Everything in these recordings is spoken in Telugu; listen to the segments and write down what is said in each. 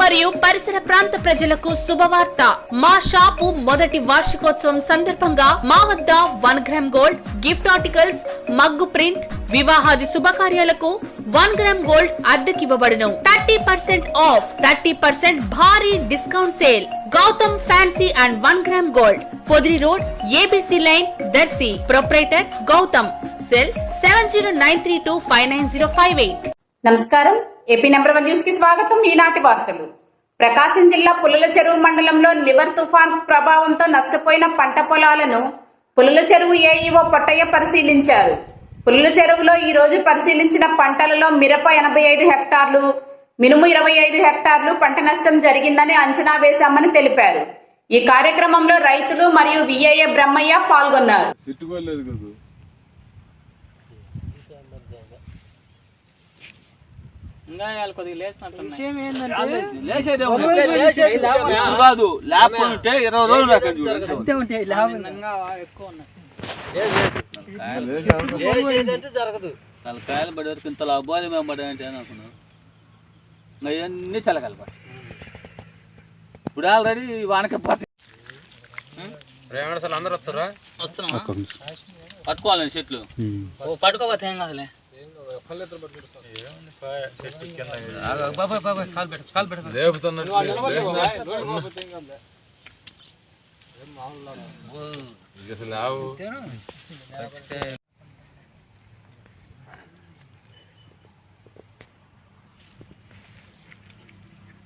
మరియు పరిసర ప్రాంత ప్రజలకు శుభవార్త. మా షాపు మొదటి వార్షికోత్సవం సందర్భంగా మా వద్ద one gram gold gift articles mug print వివాహాది శుభకార్యాలకు one gram gold అద్దెకివ్వబడును. Thirty percent off thirty percent భారీ discount sale. Gautam fancy and one gram gold. Podili road A B C line Darsi. Proprietor Gautam. Cell seven zero nine three two five nine zero five eight. నమస్కారం. ఏపీ నెంబర్ వన్ న్యూస్కి స్వాగతం. ఈనాటి వార్తలు. ప్రకాశం జిల్లా పుల్లల చెరువు మండలంలో నివర్ తుఫాన్ ప్రభావంతో నష్టపోయిన పంట పొలాలను పుల్లల చెరువు ఏఈఓ పొట్టయ్య పరిశీలించారు. పుల్లల చెరువులో ఈ రోజు పరిశీలించిన పంటలలో మిరప ఎనభై ఐదు హెక్టార్లు మినుము ఇరవై ఐదు హెక్టార్లు పంట నష్టం జరిగిందని అంచనా వేశామని తెలిపారు. ఈ కార్యక్రమంలో రైతులు మరియు విఐఏ బ్రహ్మయ్య పాల్గొన్నారు. కదా లేకపోతే ఇరవై రోజులు ఎక్కువ తలకాయలు పడే వరకు ఇంత లాభాలు మేము పడే అంటే అనుకున్నాం ఇంకా ఇవన్నీ తెలకాయలు పడ ఇప్పుడు ఆల్రెడీ వానకే పోతాయి. వస్తున్నావా? పట్టుకోవాలండి చెట్లు. ఓ పడుకోపోతే ఏం కాదులే. బాబాయ్ బాబాయ్ కాలు పెట్టు కాలు పెట్టు లేపుతున్నట్టు అసలు ఆవు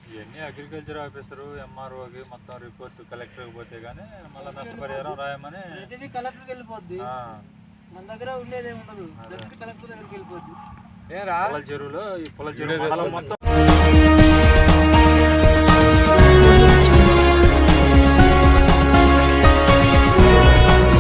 ఇవన్నీ అగ్రికల్చర్ ఆఫీసరు ఎంఆర్ఓకి మొత్తం రిపోర్ట్ కలెక్టర్కి పోతే కానీ మళ్ళీ నష్టపరిహారం రాయమని ప్రతిదీ కలెక్టర్కి వెళ్ళిపోద్ది ఆ, మన దగ్గర ఉండేది ఉండదు. కలెక్టర్ దగ్గరికి వెళ్ళిపోద్ది పొల చెరువులో ఈ పొల చెరువు మొత్తం